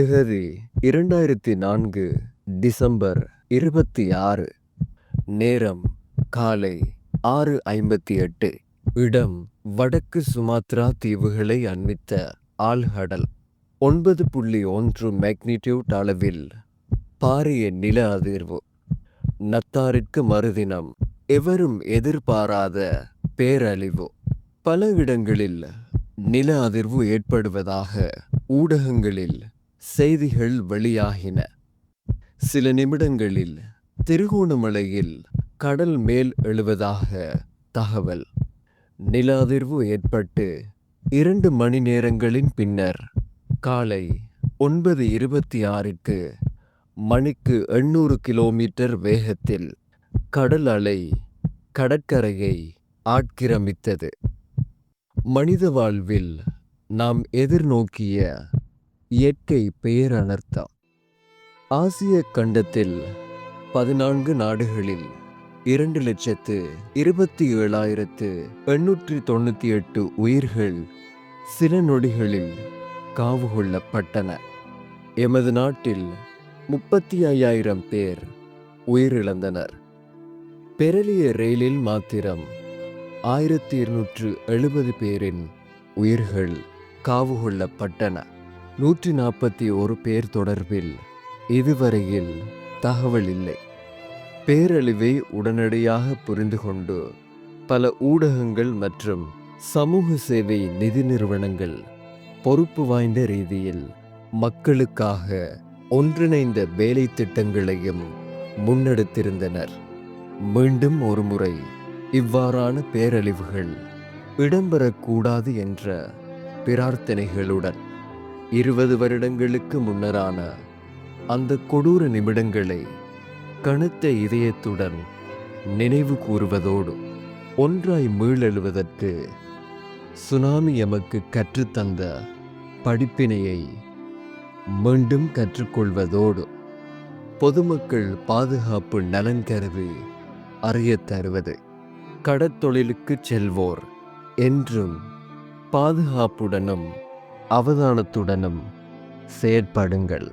திகதி இரண்டாயிரத்தி நான்கு டிசம்பர் இருபத்தி ஆறு நேரம் காலை ஆறு ஐம்பத்தி எட்டு. இடம் வடக்கு சுமாத்ரா தீவுகளை அண்மித்த ஆழ்கடல். ஒன்பது புள்ளி ஒன்று மேக்னிடியூட் அளவில் பாரிய நில அதிர்வு. நத்தாரிற்கு மறுதினம் எவரும் எதிர்பாராத பேரழிவு. பல இடங்களில் நில அதிர்வு ஏற்படுவதாக ஊடகங்களில் செய்திகள் வெளியாகின. சில நிமிடங்களில் திருகோணமலையில் கடல் மேல் எழுவதாக தகவல். நில அதிர்வு ஏற்பட்டு இரண்டு மணி நேரங்களின் பின்னர் காலை ஒன்பது இருபத்தி ஆறிற்கு மணிக்கு எண்ணூறு கிலோமீட்டர் வேகத்தில் கடல் அலை கடற்கரையை ஆட்கிரமித்தது மனித வாழ்வில் நாம் எதிர்நோக்கிய இயற்கை பேரனர்த்தம். ஆசிய கண்டத்தில் பதினான்கு நாடுகளில் இரண்டு லட்சத்து இருபத்தி ஏழாயிரத்து எண்ணூற்றி தொண்ணூற்றி எட்டு உயிர்கள் சில நொடிகளில் காவு கொள்ளப்பட்டன. எமது நாட்டில் முப்பத்தி ஐயாயிரம் பேர் உயிரிழந்தனர். பெரலிய ரயிலில் மாத்திரம் ஆயிரத்தி இருநூற்று எழுபது பேரின் உயிர்கள் காவு கொள்ளப்பட்டன. நூற்றி நாற்பத்தி ஒரு பேர் தொடர்பில் இதுவரையில் தகவல் இல்லை. பேரழிவை உடனடியாக புரிந்து கொண்டு பல ஊடகங்கள் மற்றும் சமூக சேவை நிதி நிறுவனங்கள் பொறுப்பு வாய்ந்த ரீதியில் மக்களுக்காக ஒன்றிணைந்த வேலை திட்டங்களையும் முன்னெடுத்திருந்தனர். மீண்டும் ஒருமுறை இவ்வாறான பேரழிவுகள் இடம்பெறக்கூடாது என்ற பிரார்த்தனைகளுடன் இருபது வருடங்களுக்கு முன்னரான அந்த கொடூர நிமிடங்களை கணுத்த இதயத்துடன் நினைவு கூறுவதோடு ஒன்றாய் மீளெழுவதற்கு சுனாமி எமக்கு கற்றுத்தந்த படிப்பினையை மீண்டும் கற்றுக்கொள்வதோடு பொதுமக்கள் பாதுகாப்பு நலன் கருதி அறியத் தருவது. கடற்தொழிலுக்கு செல்வோர் என்றும் பாதுகாப்புடனும் அவதானத்துடனும் செயற்படுங்கள்.